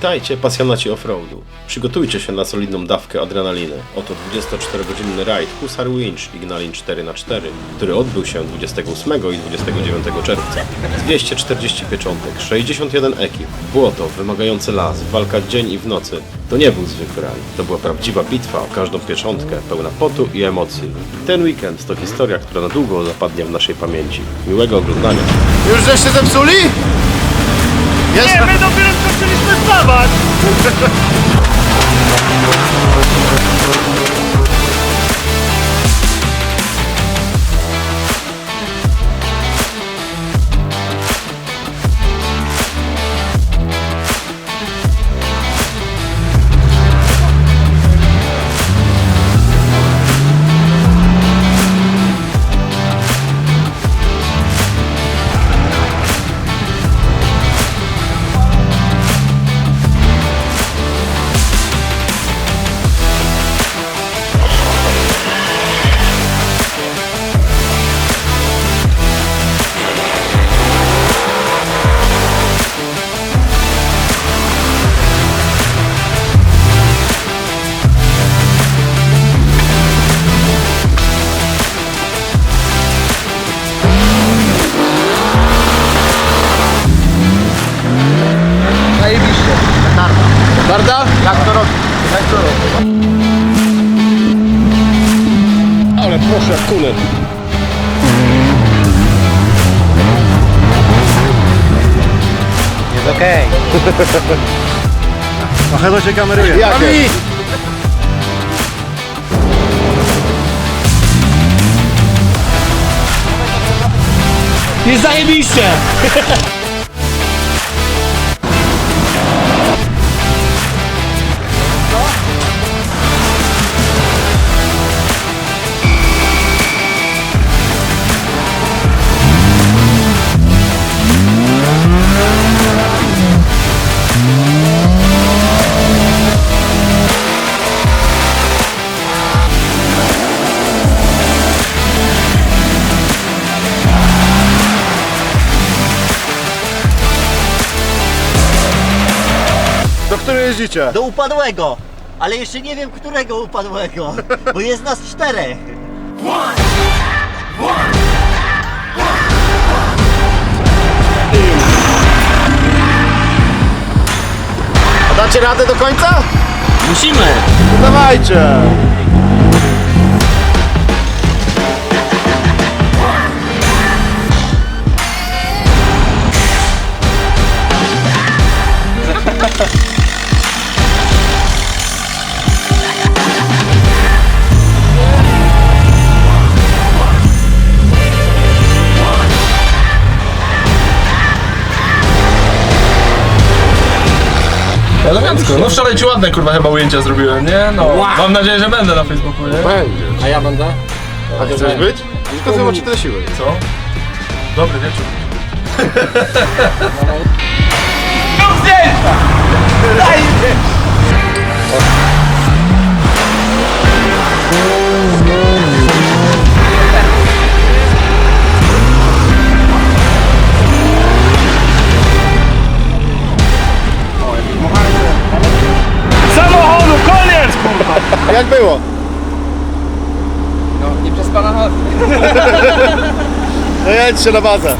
Witajcie, pasjonaci offroadu. Przygotujcie się na solidną dawkę adrenaliny. Oto 24-godzinny rajd Husar Winch Ignalin 4x4, który odbył się 28 i 29 czerwca. 240 pieczątek, 61 ekip, błoto, wymagający las, walka dzień i w nocy. To nie był zwykły rajd, to była prawdziwa bitwa o każdą pieczątkę, pełna potu i emocji. Ten weekend to historia, która na długo zapadnie w naszej pamięci. Miłego oglądania. Już żeście zepsuli? Jest? Nie, my dopiero skończyliśmy stawać! Jak kunet. Jest okej. Trochę to się kameruje. Jakie? Jest zajebiście! Do której jeździcie? Do upadłego! Ale jeszcze nie wiem, którego upadłego, bo jest nas czterech. A dacie radę do końca? Musimy! No dawajcie. Elegancko. No wczoraj ci ładne kurwa chyba ujęcia zrobiłem, nie? No. Mam nadzieję, że będę na Facebooku, nie? Będzie. A ja będę? A chcesz być? Tylko zobaczycie tyle siły. Co? Dobry wieczór. Samochodu, jak było? No, nie przespana noc. No jedźcie na bazę.